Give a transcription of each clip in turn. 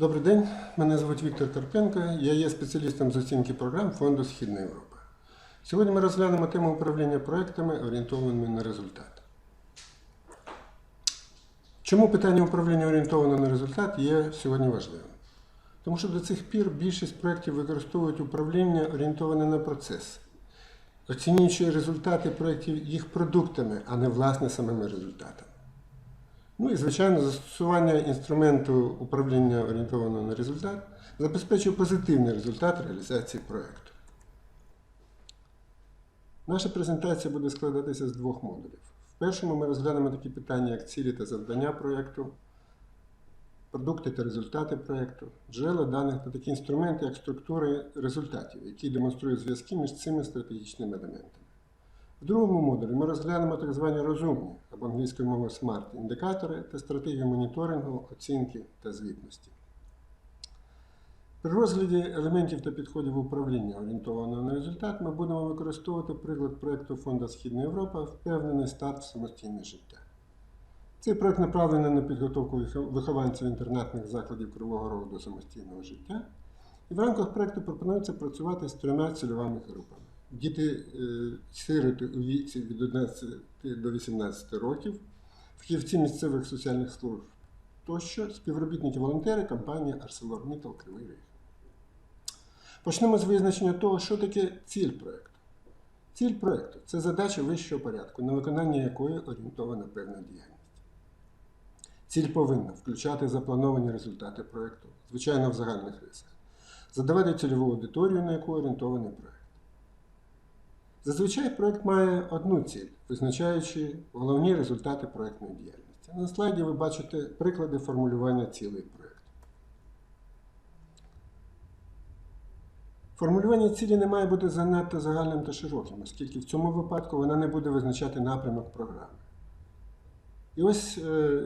Добрий день, мене звуть Віктор Карпенко. Я є спеціалістом з оцінки програм Фонду Східна Європа. Сьогодні ми розглянемо тему управління проектами, орієнтованими на результат. Чому питання управління орієнтовано на результат є сьогодні важливим? Тому що до цих пір більшість проєктів використовують управління орієнтоване на процес, оцінюючи результати проєктів їх продуктами, а не власне самими результатами. Ну і, звичайно, застосування інструменту управління орієнтованого на результат забезпечує позитивний результат реалізації проєкту. Наша презентація буде складатися з двох модулів. В першому ми розглянемо такі питання, як цілі та завдання проєкту, продукти та результати проєкту, джерела даних та такі інструменти, як структури результатів, які демонструють зв'язки між цими стратегічними елементами. В другому модулі ми розглянемо так звані розумні або англійською мовою SMART індикатори та стратегію моніторингу, оцінки та звітності. При розгляді елементів та підходів управління, орієнтованого на результат, ми будемо використовувати приклад проєкту Фонду Східна Європа Впевнений старт в самостійне життя. Цей проєкт направлений на підготовку вихованців інтернатних закладів Кривого Рогу до самостійного життя. І в рамках проєкту пропонується працювати з трьома цільовими групами. Діти е, сироти у віці від 11 до 18 років, фахівці місцевих соціальних служб тощо, співробітники-волонтери компанії ArcelorMittal Кривий Ріг. Почнемо з визначення того, що таке ціль проєкту. Ціль проєкту це задача вищого порядку, на виконання якої орієнтована певна діяльність. Ціль повинна включати заплановані результати проєкту, звичайно, в загальних рисах, задавати цільову аудиторію, на яку орієнтований проєкт. Зазвичай проєкт має одну ціль, визначаючи головні результати проєктної діяльності. На слайді ви бачите приклади формулювання цілей проєкту. Формулювання цілі не має бути занадто загальним та широким, оскільки в цьому випадку вона не буде визначати напрямок програми. І ось е,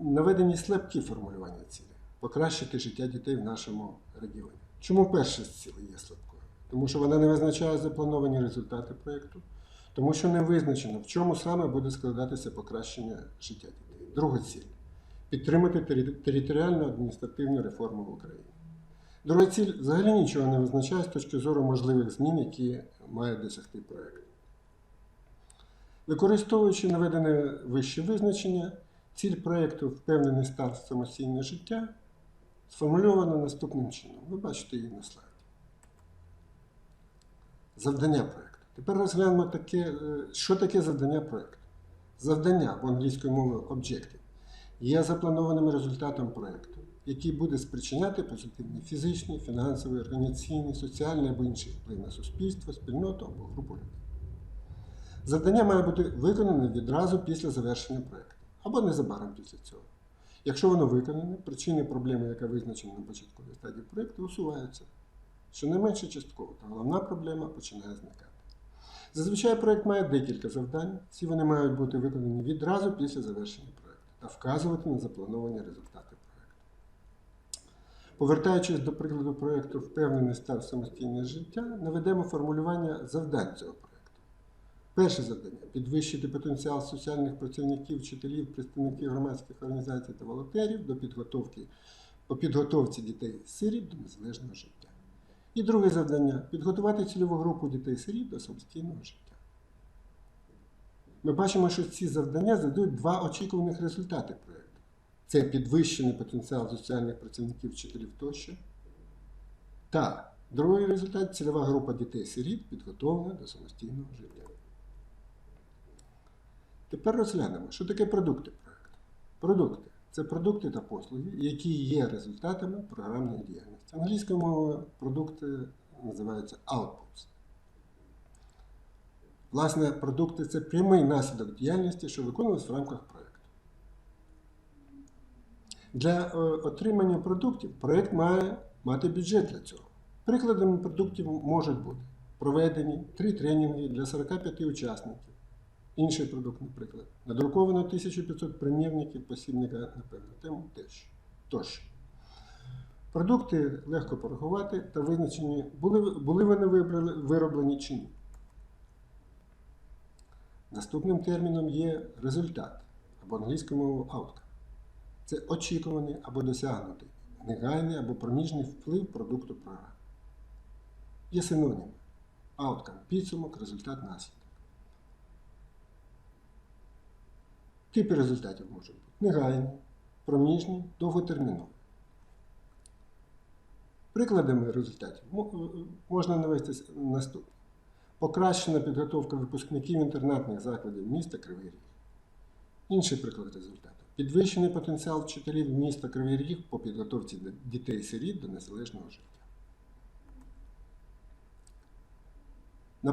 наведені слабкі формулювання цілі покращити життя дітей в нашому регіоні. Чому перша з цілей є слабкою? Тому що вона не визначає заплановані результати проєкту, тому що не визначено, в чому саме буде складатися покращення життя дітей. Друга ціль підтримати територіальну адміністративну реформу в Україні. Друга ціль взагалі нічого не визначає з точки зору можливих змін, які має досягти проєкт. Використовуючи наведене вище визначення, ціль проєкту впевнений старт самостійне життя сформульовано наступним чином. Ви бачите її на слайді. Завдання проєкту. Тепер розглянемо таке, е, що таке завдання проєкту. Завдання в англійською мовою Objective є запланованим результатом проєкту, який буде спричиняти позитивний фізичний, фінансовий, організаційний, соціальний або інший вплив на суспільство, спільноту або групу людей. Завдання має бути виконане відразу після завершення проєкту або незабаром після цього. Якщо воно виконане, причини проблеми, яка визначена на початковій стадії проєкту, усуваються. Щонайменше частково, та головна проблема починає зникати. Зазвичай проєкт має декілька завдань, всі вони мають бути виконані відразу після завершення проєкту та вказувати на заплановані результати проєкту. Повертаючись до прикладу проєкту Впевнений став самостійне життя, наведемо формулювання завдань цього проєкту. Перше завдання підвищити потенціал соціальних працівників, вчителів, представників громадських організацій та волонтерів до підготовки по підготовці дітей-сиріт до незалежного життя. І друге завдання підготувати цільову групу дітей-сиріт до самостійного життя. Ми бачимо, що ці завдання задають два очікуваних результати проєкту. Це підвищений потенціал соціальних працівників, вчителів тощо. Та другий результат цільова група дітей-сиріт підготовлена до самостійного життя. Тепер розглянемо, що таке продукти проєкту. Продукти це продукти та послуги, які є результатами програмної діяльності. Англійською мовою продукти називаються outputs. Власне, продукти це прямий наслідок діяльності, що виконувалась в рамках проєкту. Для е, отримання продуктів проєкт має мати бюджет для цього. Прикладами продуктів можуть бути проведені три тренінги для 45 учасників. Інший продукт, наприклад, надруковано 1500 примірників посібника на певну тему теж. Тощо. Продукти легко порахувати та визначені, були, були вони вироблені чи ні. Наступним терміном є результат або англійською мовою outcome. Це очікуваний або досягнутий негайний або проміжний вплив продукту програми. Є синоніми. Outcome – підсумок, результат, наслідок. Типи результатів можуть бути негайні, проміжні, довготермінові. Прикладами результатів е, можна навести наступне. Покращена підготовка випускників інтернатних закладів міста Кривий Ріг. Інший приклад результату. Підвищений потенціал вчителів міста Кривий Ріг по підготовці дітей-сиріт до незалежного життя. Е,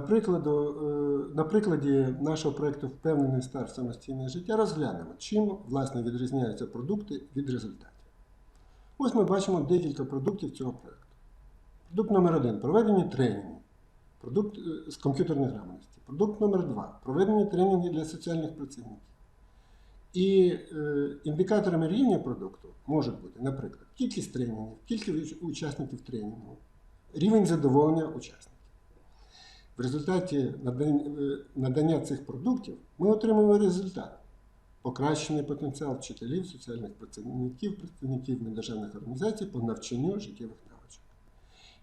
на прикладі нашого проєкту Впевнений старт самостійне життя розглянемо, чим власне відрізняються продукти від результатів. Ось ми бачимо декілька продуктів цього проєкту. Продукт номер один проведення тренінгів. Продукт е, з комп'ютерної грамотності. Продукт номер два проведення тренінгів для соціальних працівників. І е, індикаторами рівня продукту можуть бути, наприклад, кількість тренінгів, кількість учасників тренінгу, рівень задоволення учасників. В результаті надання, е, цих продуктів ми отримуємо результат. Покращений потенціал вчителів, соціальних працівників, представників недержавних організацій по навчанню життєвих навичок.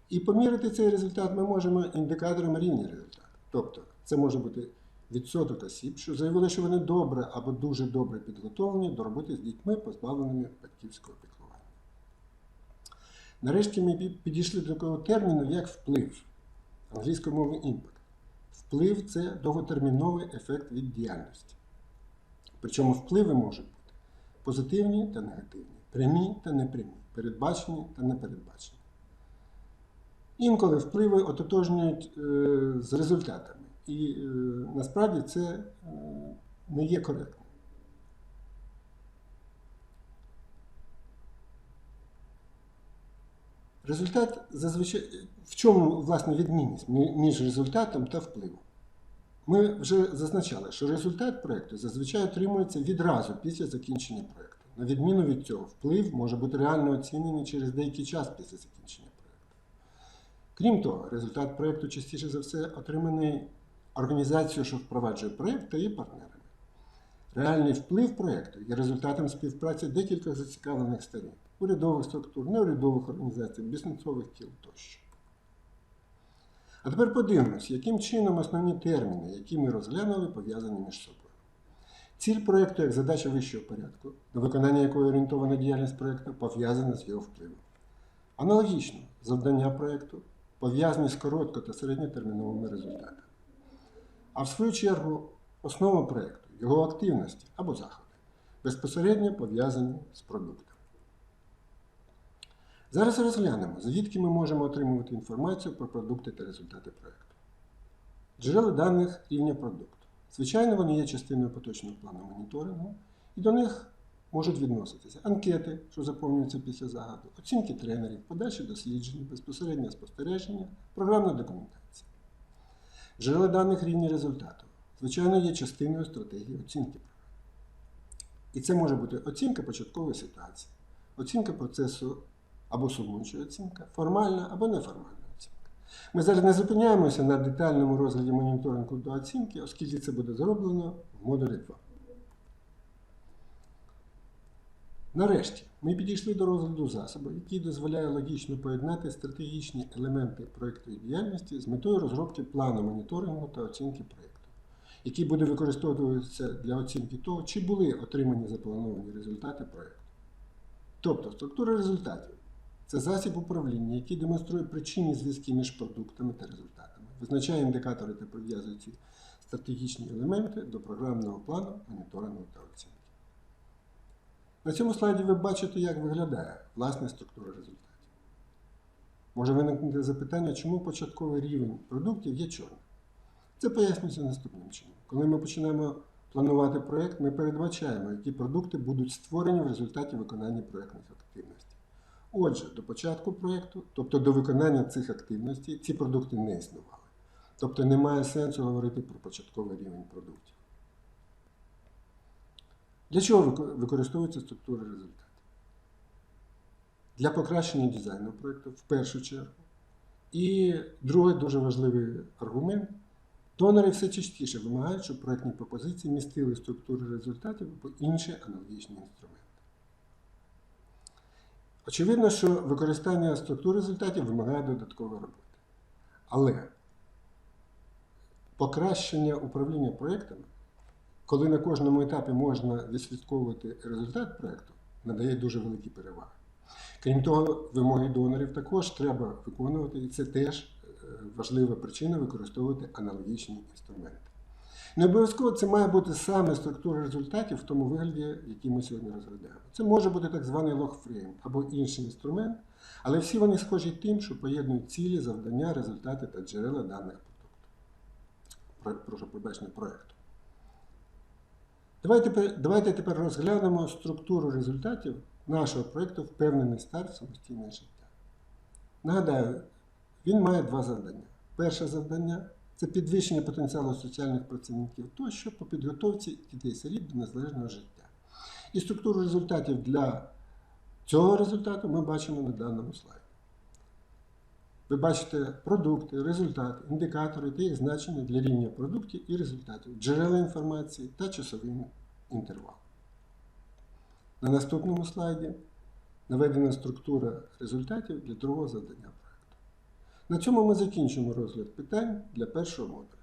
І поміряти цей результат ми можемо індикатором рівня результату. Тобто це може бути відсоток осіб, що заявили, що вони добре або дуже добре підготовлені до роботи з дітьми, позбавленими батьківського піклування. Нарешті ми підійшли до такого терміну, як вплив англійської мови impact. Вплив це довготерміновий ефект від діяльності. Причому впливи можуть бути позитивні та негативні, прямі та непрямі, передбачені та непередбачені. Інколи впливи ототожнюють е, з результатами, і е, насправді це е, не є коректним. Результат зазвичай в чому власне відмінність між результатом та впливом? Ми вже зазначали, що результат проєкту зазвичай отримується відразу після закінчення проєкту. На відміну від цього, вплив може бути реально оцінений через деякий час після закінчення проєкту. Крім того, результат проєкту частіше за все отриманий організацією, що впроваджує проєкт та її партнерами. Реальний вплив проєкту є результатом співпраці декількох зацікавлених сторін урядових структур, неурядових організацій, бізнесових кіл тощо. А тепер подивимось, яким чином основні терміни, які ми розглянули, пов'язані між собою. Ціль проєкту як задача вищого порядку, на виконання якої орієнтована діяльність проєкту, пов'язана з його впливом. Аналогічно, завдання проєкту пов'язані з коротко- та середньотерміновими результатами. А в свою чергу, основа проєкту, його активності або заходи, безпосередньо пов'язані з продуктом. Зараз розглянемо, звідки ми можемо отримувати інформацію про продукти та результати проєкту. Джерела даних рівня продукту. Звичайно, вони є частиною поточного плану моніторингу, і до них можуть відноситися анкети, що заповнюються після загаду, оцінки тренерів, подальші дослідження, безпосереднє спостереження, програмна документація. Джерела даних рівня результату. Звичайно, є частиною стратегії оцінки. І це може бути оцінка початкової ситуації, оцінка процесу або сумуюча оцінка, формальна або неформальна оцінка. Ми зараз не зупиняємося на детальному розгляді моніторингу до оцінки, оскільки це буде зроблено в модулі 2. Нарешті ми підійшли до розгляду засобу, який дозволяє логічно поєднати стратегічні елементи проєктної діяльності з метою розробки плану моніторингу та оцінки проєкту, який буде використовуватися для оцінки того, чи були отримані заплановані результати проєкту. Тобто структура результатів це засіб управління, який демонструє причинні зв'язки між продуктами та результатами, визначає індикатори та прив'язує ці стратегічні елементи до програмного плану моніторингу та оцінки. На цьому слайді ви бачите, як виглядає власна структура результатів. Може виникнути запитання, чому початковий рівень продуктів є чорним. Це пояснюється наступним чином. Коли ми починаємо планувати проєкт, ми передбачаємо, які продукти будуть створені в результаті виконання проєктних активностей. Отже, до початку проєкту, тобто до виконання цих активностей, ці продукти не існували. Тобто немає сенсу говорити про початковий рівень продуктів. Для чого використовується структура результатів? Для покращення дизайну проєкту в першу чергу. І другий дуже важливий аргумент. Донори все частіше вимагають, щоб проєктні пропозиції містили структури результатів або інші аналогічні інструменти. Очевидно, що використання структур результатів вимагає додаткової роботи. Але покращення управління проєктами, коли на кожному етапі можна відслідковувати результат проєкту, надає дуже великі переваги. Крім того, вимоги донорів також треба виконувати, і це теж важлива причина використовувати аналогічні інструменти. Не обов'язково це має бути саме структура результатів в тому вигляді, який ми сьогодні розглядаємо. Це може бути так званий логфрейм або інший інструмент, але всі вони схожі тим, що поєднують цілі, завдання, результати та джерела даних продукту. Прошу пробачення проєкту. Давайте, давайте тепер розглянемо структуру результатів нашого проєкту Впевнений старт самостійне життя. Нагадаю, він має два завдання. Перше завдання це підвищення потенціалу соціальних працівників тощо по підготовці дітей-сиріт до незалежного життя. І структуру результатів для цього результату ми бачимо на даному слайді. Ви бачите продукти, результати, індикатори та їх значення для рівня продуктів і результатів, джерела інформації та часовий інтервал. На наступному слайді наведена структура результатів для другого завдання. На цьому ми закінчимо розгляд питань для першого модулю.